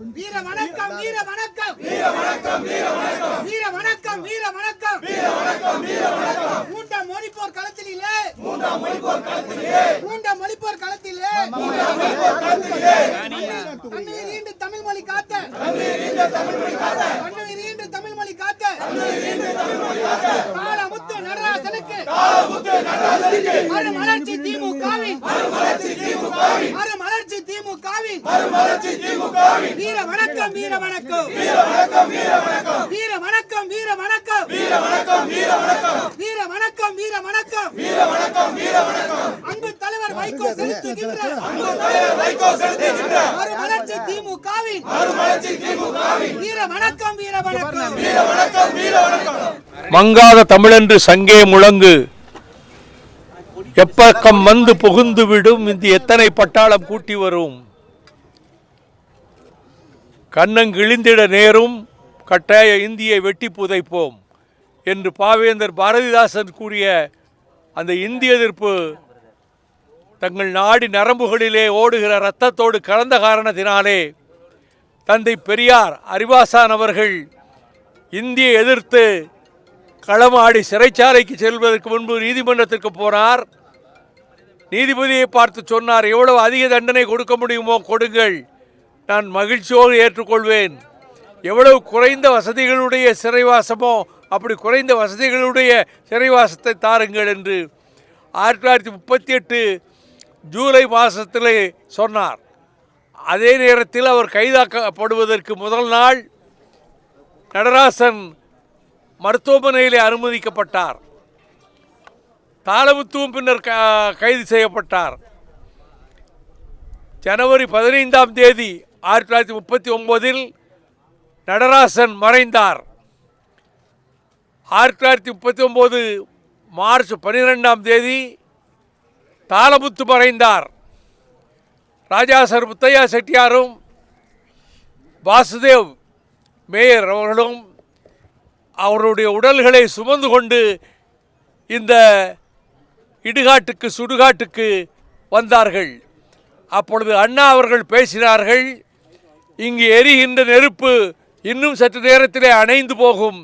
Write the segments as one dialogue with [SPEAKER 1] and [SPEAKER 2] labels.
[SPEAKER 1] வீர வணக்கம் வீர வணக்கம் வீர வணக்கம் வீர வணக்கம் வீர வணக்கம் வீர வணக்கம் வீர வணக்கம் வீர வணக்கம் மூன்றாம் மொழிப்போர் களத்திலே. மூன்றாம் மொழிப்போர் களத்திலே. மூன்றாம் மொழிப்போர் களத்திலே. மூன்றாம் மொழிப்போர் களத்திலே. கண்ணீர் ஈண்டு தமிழ் மொழி காத்த. கண்ணீர் ஈண்டு தமிழ் மொழி காத்த. கண்ணீர் ஈண்டு தமிழ் மொழி காத்த. கண்ணீர் ஈண்டு தமிழ் மொழி காத்த. காலமுத்து நடராசனுக்கு. காலமுத்து நடராசனுக்கு. மறுமலர்ச்சி திமுகவின் மறுமலர்ச்சி திமுகவின் மறுமலர்ச்சி திமுகவின் மறுமலர்ச்சி திமுகவின் வீர வணக்கம் வீர வணக்கம். வீர வணக்கம் வீர வணக்கம். வீர வணக்கம் வீர வணக்கம். வீர வணக்கம் வீர வணக்கம். வீர வணக்கம் வீர வணக்கம். வீர வணக்கம் வீர வணக்கம். அன்பு தலைவர் வைகோ செலுத்துகின்ற அன்பு தலைவர் வைகோ செலுத்துகின்ற மறுமலர்ச்சி திமுகவின். மறுமலர்ச்சி திமுகவின். வீர வணக்கம் வீர வணக்கம். வீர வணக்கம் வீர வணக்கம்.
[SPEAKER 2] மங்காத தமிழென்று சங்கே முழங்கு. எப்பக்கம் வந்து புகுந்து விடும் இந்த எத்தனை பட்டாளம் கூட்டி வரும். கண்ணங்கிழிந்திட நேரும் கட்டாய இந்தியை வெட்டி புதைப்போம் என்று பாவேந்தர் பாரதிதாசன் கூறிய அந்த இந்திய எதிர்ப்பு தங்கள் நாடி நரம்புகளிலே ஓடுகிற இரத்தத்தோடு கலந்த காரணத்தினாலே தந்தை பெரியார் அறிவாசான் அவர்கள் இந்தியை எதிர்த்து களமாடி சிறைச்சாலைக்கு செல்வதற்கு முன்பு நீதிமன்றத்திற்கு போனார். நீதிபதியை பார்த்து சொன்னார் எவ்வளவு அதிக தண்டனை கொடுக்க முடியுமோ கொடுங்கள். நான் மகிழ்ச்சியோடு ஏற்றுக்கொள்வேன். எவ்வளவு குறைந்த வசதிகளுடைய சிறைவாசமோ அப்படி குறைந்த வசதிகளுடைய சிறைவாசத்தை தாருங்கள் என்று ஆயிரத்தி தொள்ளாயிரத்தி முப்பத்தி எட்டு ஜூலை மாதத்தில் சொன்னார். அதே நேரத்தில் அவர் கைதாக்கப்படுவதற்கு முதல் நாள் நடராசன் மருத்துவமனையில் அனுமதிக்கப்பட்டார். தாளமுத்துவும் பின்னர் க- கைது செய்யப்பட்டார். ஜனவரி பதினைந்தாம் தேதி ஆயிரத்தி தொள்ளாயிரத்தி முப்பத்தி ஒன்பதில் நடராசன் மறைந்தார். ஆயிரத்தி தொள்ளாயிரத்தி முப்பத்தி ஒம்பது மார்ச் பன்னிரெண்டாம் தேதி தாளமுத்து மறைந்தார். ராஜாசர் முத்தையா செட்டியாரும் வாசுதேவ் மேயர் அவர்களும் அவருடைய உடல்களை சுமந்து கொண்டு இந்த இடுகாட்டுக்கு சுடுகாட்டுக்கு வந்தார்கள். அப்பொழுது அண்ணா அவர்கள் பேசினார்கள் இங்கு எரிகின்ற நெருப்பு இன்னும் சற்று நேரத்திலே அணைந்து போகும்.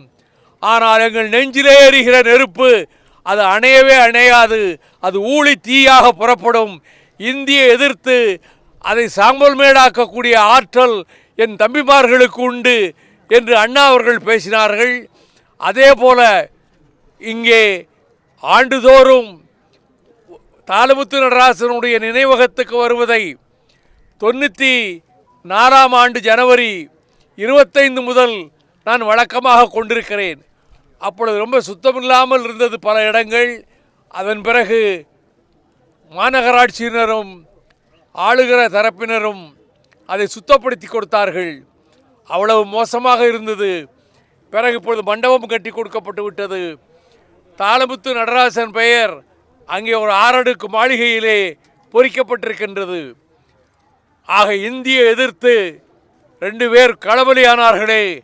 [SPEAKER 2] ஆனால் எங்கள் நெஞ்சிலே எரிகிற நெருப்பு அது அணையவே அணையாது. அது ஊழி தீயாக புறப்படும். இந்தியை எதிர்த்து அதை சாம்பல் மேடாக்கக்கூடிய ஆற்றல் என் தம்பிமார்களுக்கு உண்டு என்று அண்ணா அவர்கள் பேசினார்கள். அதே போல இங்கே ஆண்டுதோறும் தாளமுத்து நடராசனுடைய நினைவகத்துக்கு வருவதை தொண்ணூற்றி நாலாம் ஆண்டு ஜனவரி இருபத்தைந்து முதல் நான் வழக்கமாக கொண்டிருக்கிறேன். அப்பொழுது ரொம்ப சுத்தமில்லாமல் இருந்தது பல இடங்கள். அதன் பிறகு மாநகராட்சியினரும் ஆளுகிற தரப்பினரும் அதை சுத்தப்படுத்தி கொடுத்தார்கள். அவ்வளவு மோசமாக இருந்தது. பிறகு இப்பொழுது மண்டபம் கட்டி கொடுக்கப்பட்டு விட்டது. தாளமுத்து நடராசன் பெயர் அங்கே ஒரு ஆறடுக்கு மாளிகையிலே பொறிக்கப்பட்டிருக்கின்றது. ஆக இந்தியை எதிர்த்து ரெண்டு பேர் களபலியானார்களே.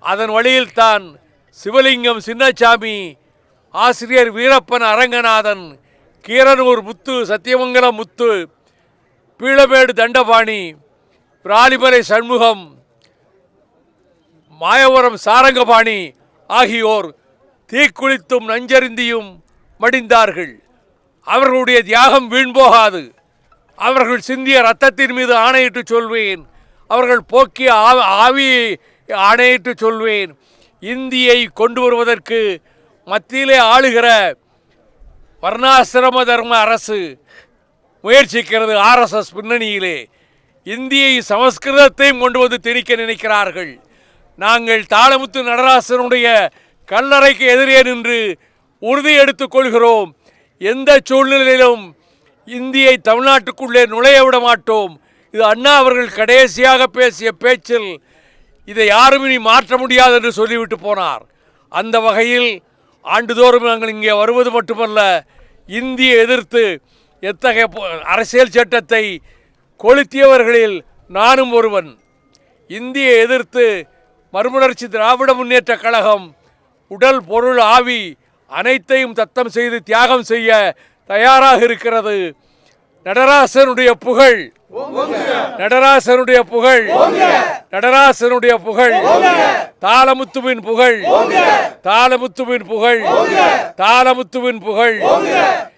[SPEAKER 2] அதன் வழியில்தான் சிவலிங்கம் சின்னசாமி ஆசிரியர் வீரப்பன் அரங்கநாதன் கீரனூர் முத்து சத்தியமங்கலம் முத்து பீளமேடு தண்டபாணி ராலிமலை சண்முகம் மாயவரம் சாரங்கபாணி ஆகியோர் தீக்குளித்தும் நஞ்சருந்தியும் மடிந்தார்கள். அவர்களுடைய தியாகம் வீண் போகாது. அவர்கள் சிந்திய ரத்தத்தின் மீது ஆணையிட்டு சொல்வேன். அவர்கள் போக்கிய ஆவியை ஆணையிட்டு சொல்வேன். இந்தியை கொண்டு வருவதற்கு மத்தியிலே ஆளுகிற வர்ணாசிரம தர்ம அரசு முயற்சிக்கிறது ஆர்எஸ்எஸ் பின்னணியிலே. இந்தியை சமஸ்கிருதத்தையும் கொண்டு வந்து திணிக்க நினைக்கிறார்கள். நாங்கள் தாளமுத்து நடராசனுடைய கல்லறைக்கு எதிரே நின்று உறுதி எடுத்துக் கொள்கிறோம். எந்த சூழ்நிலையிலும் இந்தியை தமிழ்நாட்டுக்குள்ளே நுழைய விட மாட்டோம். இது அண்ணா அவர்கள் கடைசியாக பேசிய பேச்சில் இதை யாரும் இனி மாற்ற முடியாது என்று சொல்லிவிட்டு போனார். அந்த வகையில் ஆண்டுதோறும் நாங்கள் இங்கே வருவது மட்டுமல்ல இந்தியை எதிர்த்து எத்தகைய அரசியல் சட்டத்தை கொளுத்தியவர்களில் நானும் ஒருவன். இந்தியை எதிர்த்து மறுமலர்ச்சி திராவிட முன்னேற்ற கழகம் உடல் பொருள் ஆவி அனைத்தையும் தத்தம் செய்து தியாகம் செய்ய தயாராக இருக்கிறது. நடராசனுடைய புகழ். நடராசனுடைய புகழ். நடராசனுடைய புகழ். தாளமுத்துவின் புகழ். தாளமுத்துவின் புகழ். தாளமுத்துவின் புகழ்.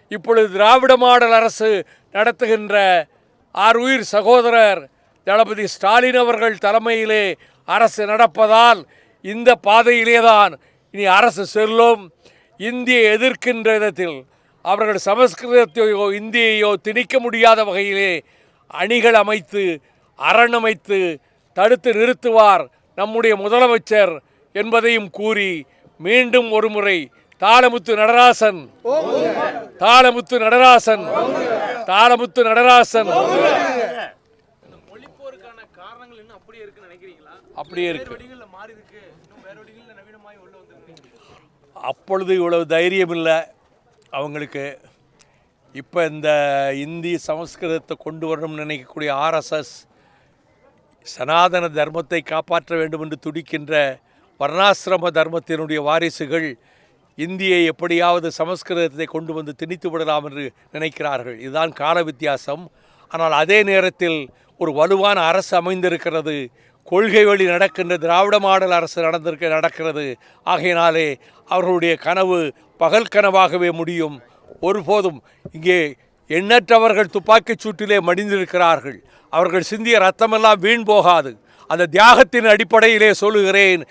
[SPEAKER 2] இப்பொழுது திராவிட மாடல் அரசு நடத்துகின்ற ஆர் உயிர் சகோதரர் தளபதி ஸ்டாலின் அவர்கள் தலைமையிலே அரசு நடப்பதால் இந்த பாதையிலே தான் இனி அரசு செல்லும். இந்தியை எதிர்க்கின்ற விதத்தில் அவர்கள் சமஸ்கிருதத்தையோ இந்தியையோ திணிக்க முடியாத வகையிலே அணிகள் அமைத்து அரண் அமைத்து தடுத்து நிறுத்துவார் நம்முடைய முதலமைச்சர் என்பதையும் கூறி மீண்டும் ஒருமுறை தாளமுத்து நடராசன் தாளமுத்து நடராசன் தாளமுத்து நடராசன்.
[SPEAKER 3] அப்படியே
[SPEAKER 2] இருக்கு. அப்பொழுது இவ்வளவு தைரியம் இல்லை அவங்களுக்கு இப்போ இந்த இந்தி சமஸ்கிருதத்தை கொண்டு வரணும்னு நினைக்கக்கூடிய ஆர்எஸ்எஸ் சனாதன தர்மத்தை காப்பாற்ற வேண்டும் என்று துடிக்கின்ற வர்ணாசிரம தர்மத்தினுடைய வாரிசுகள் இந்தியை எப்படியாவது சமஸ்கிருதத்தை கொண்டு வந்து திணித்து விடலாம் என்று நினைக்கிறார்கள். இதுதான் கால வித்தியாசம். ஆனால் அதே நேரத்தில் ஒரு வலுவான அரசு அமைந்திருக்கிறது. கொள்கை வழி நடக்கின்ற திராவிட மாடல் அரசு நடந்திருக்க நடக்கிறது. ஆகையினாலே அவர்களுடைய கனவு பகல் கனவாகவே முடியும். ஒருபோதும் இங்கே எண்ணற்றவர்கள் துப்பாக்கிச் சூட்டிலே மடிந்திருக்கிறார்கள். அவர்கள் சிந்திய ரத்தமெல்லாம் வீண் போகாது. அந்த தியாகத்தின் அடிப்படையிலே சொல்லுகிறேன்.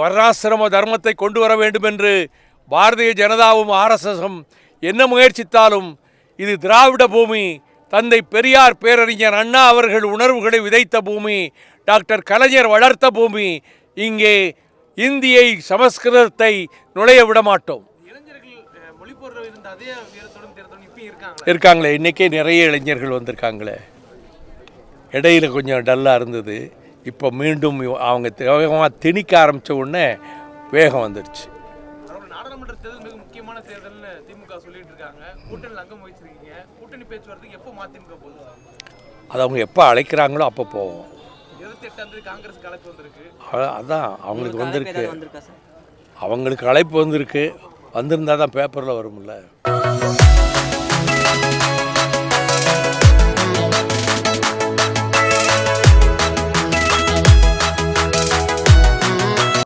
[SPEAKER 2] வர்ணாசிரம தர்மத்தை கொண்டு வர வேண்டும் என்று பாரதிய ஜனதாவும் ஆர்எஸ்எஸும் என்ன முயற்சித்தாலும் இது திராவிட பூமி தந்தை பெரியார் பேரறிஞர் அண்ணா அவர்கள் உணர்வுகளை விதைத்த பூமி டாக்டர் கலைஞர் வளர்த்த பூமி இங்கே இந்தியை சமஸ்கிருதத்தை நுழைய விட மாட்டோம்
[SPEAKER 3] இருக்காங்களா
[SPEAKER 2] இன்றைக்கே நிறைய இளைஞர்கள் வந்திருக்காங்களே. இடையில கொஞ்சம் டல்லாக இருந்தது. இப்போ மீண்டும் அவங்க வேகமாக திணிக்க ஆரம்பித்த உடனே வேகம் வந்துடுச்சு அது அவங்க எப்போ அழைக்கிறாங்களோ அப்போ போவோம். அதான் அவங்களுக்கு வந்திருக்கு. அவங்களுக்கு அழைப்பு வந்திருக்கு. வந்திருந்தா தான் பேப்பரில் வரும்ல.